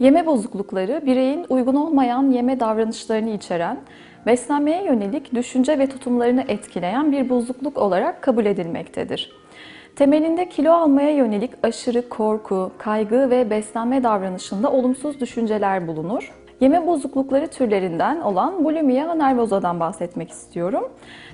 Yeme bozuklukları bireyin uygun olmayan yeme davranışlarını içeren, beslenmeye yönelik düşünce ve tutumlarını etkileyen bir bozukluk olarak kabul edilmektedir. Temelinde kilo almaya yönelik aşırı korku, kaygı ve beslenme davranışında olumsuz düşünceler bulunur. Yeme bozuklukları türlerinden olan bulimia nervosa'dan bahsetmek istiyorum.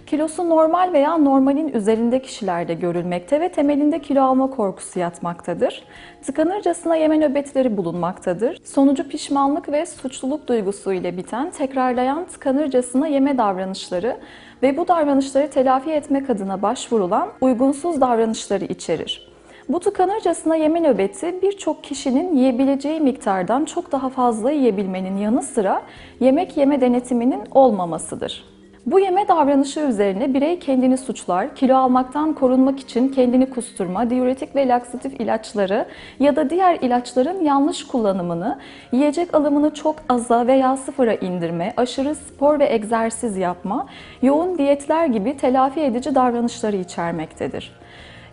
Kilosu normal veya normalin üzerinde kişilerde görülmekte ve temelinde kilo alma korkusu yatmaktadır. Tıkanırcasına yeme nöbetleri bulunmaktadır. Sonucu pişmanlık ve suçluluk duygusu ile biten tekrarlayan tıkanırcasına yeme davranışları ve bu davranışları telafi etmek adına başvurulan uygunsuz davranışları içerir. Bu tıkanırcasına yeme nöbeti birçok kişinin yiyebileceği miktardan çok daha fazla yiyebilmenin yanı sıra yemek yeme denetiminin olmamasıdır. Bu yeme davranışı üzerine birey kendini suçlar, kilo almaktan korunmak için kendini kusturma, diüretik ve laksatif ilaçları ya da diğer ilaçların yanlış kullanımını, yiyecek alımını çok aza veya sıfıra indirme, aşırı spor ve egzersiz yapma, yoğun diyetler gibi telafi edici davranışları içermektedir.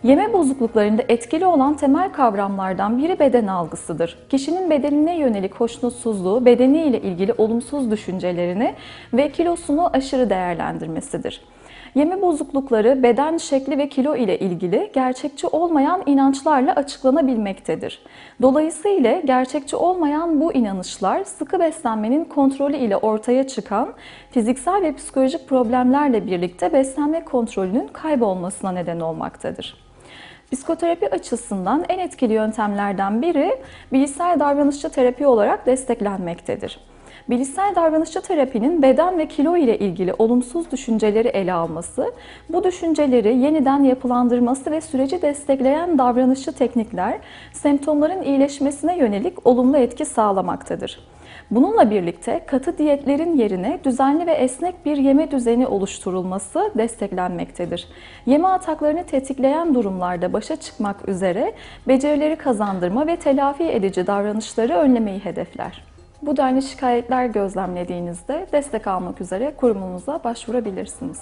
Yeme bozukluklarında etkili olan temel kavramlardan biri beden algısıdır. Kişinin bedenine yönelik hoşnutsuzluğu, bedeniyle ilgili olumsuz düşüncelerini ve kilosunu aşırı değerlendirmesidir. Yeme bozuklukları beden şekli ve kilo ile ilgili gerçekçi olmayan inançlarla açıklanabilmektedir. Dolayısıyla gerçekçi olmayan bu inanışlar sıkı beslenmenin kontrolü ile ortaya çıkan fiziksel ve psikolojik problemlerle birlikte beslenme kontrolünün kaybolmasına neden olmaktadır. Psikoterapi açısından en etkili yöntemlerden biri bilişsel davranışçı terapi olarak desteklenmektedir. Bilişsel davranışçı terapinin beden ve kilo ile ilgili olumsuz düşünceleri ele alması, bu düşünceleri yeniden yapılandırması ve süreci destekleyen davranışçı teknikler semptomların iyileşmesine yönelik olumlu etki sağlamaktadır. Bununla birlikte katı diyetlerin yerine düzenli ve esnek bir yeme düzeni oluşturulması desteklenmektedir. Yeme ataklarını tetikleyen durumlarda başa çıkmak üzere becerileri kazandırma ve telafi edici davranışları önlemeyi hedefler. Bu denli şikayetler gözlemlediğinizde destek almak üzere kurumumuza başvurabilirsiniz.